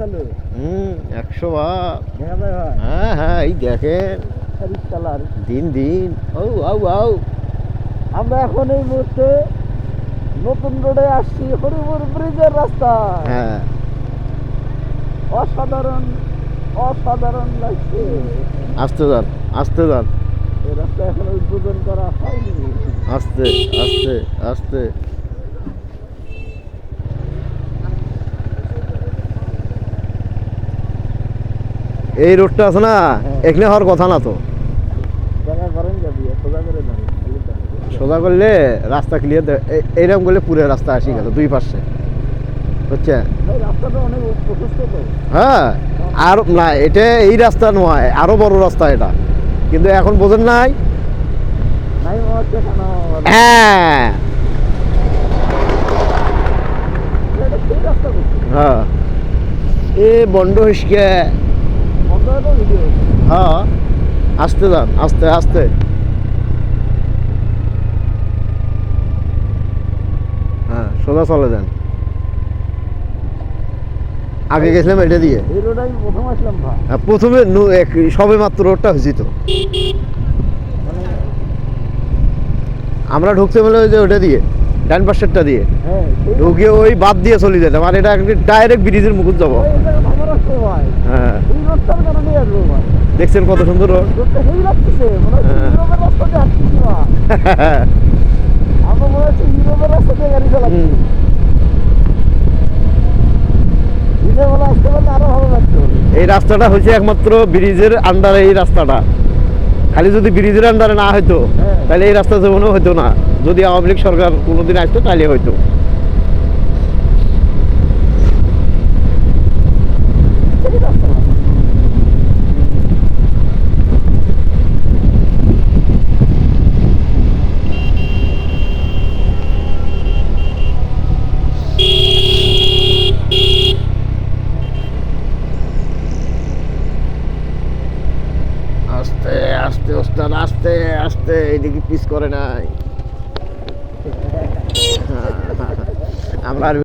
চালু। হুম একশো বার। হ্যাঁ। হ্যাঁ এই দেখেন। কালার দিন দিন। ও আউ আউ আমরা এখন এই মুহূর্তে নতুন রোডে আসছি হরিপুর ব্রিজের রাস্তা হ্যাঁ। অসাধারণ অসাধারণ লাগছে। আসতে যান আসতে যান। এই রাস্তা এখন উদ্বোধন করা হয়নি। আস্তে আস্তে আস্তে। এই রোডটা আছে না এখানে হওয়ার কথা না তো। সোজা করলে রাস্তা ক্লিয়ার এইরকম করলে পুরো রাস্তা আসি গেল দুই পাশে। বুঝছে? হ্যাঁ আর না এটা এই রাস্তা নয় আরও বড় রাস্তা এটা। কিন্তু এখন বোঝেন নাই? হ্যাঁ। হ্যাঁ। এ বন্ড হিসকে হয়ে হ্যাঁ আসতে যান আস্তে আস্তে। হ্যাঁ সোজা চলে যান। আগে গেছিলাম এটা দিয়ে। আমি প্রথম সবে মাত্র রোডটা হয়েছি তো। আমরা ঢুকতে বলে ওই যে ওটা দিয়ে ডান পাশেরটা দিয়ে। হ্যাঁ ঢুকে ওই বাদ দিয়ে চলে যেতাম আর এটা ডাইরেক্ট ব্রিজের মুকুট যাব। হ্যাঁ। দেখছেন কত সুন্দর রোড? এই রাস্তাটা হচ্ছে একমাত্র ব্রিজের আন্ডারে এই রাস্তাটা। খালি যদি ব্রিজের আন্ডারে না হইতো হ্যাঁ। তাহলে এই রাস্তা যেমন হইতো না। যদি আওয়ামী লীগ সরকার কোনোদিন আসতো তাহলে হইতো। আস্তে আস্তে ওস্তাদ আস্তে আস্তে এইদিকে পিস করে নাই। আমরা আর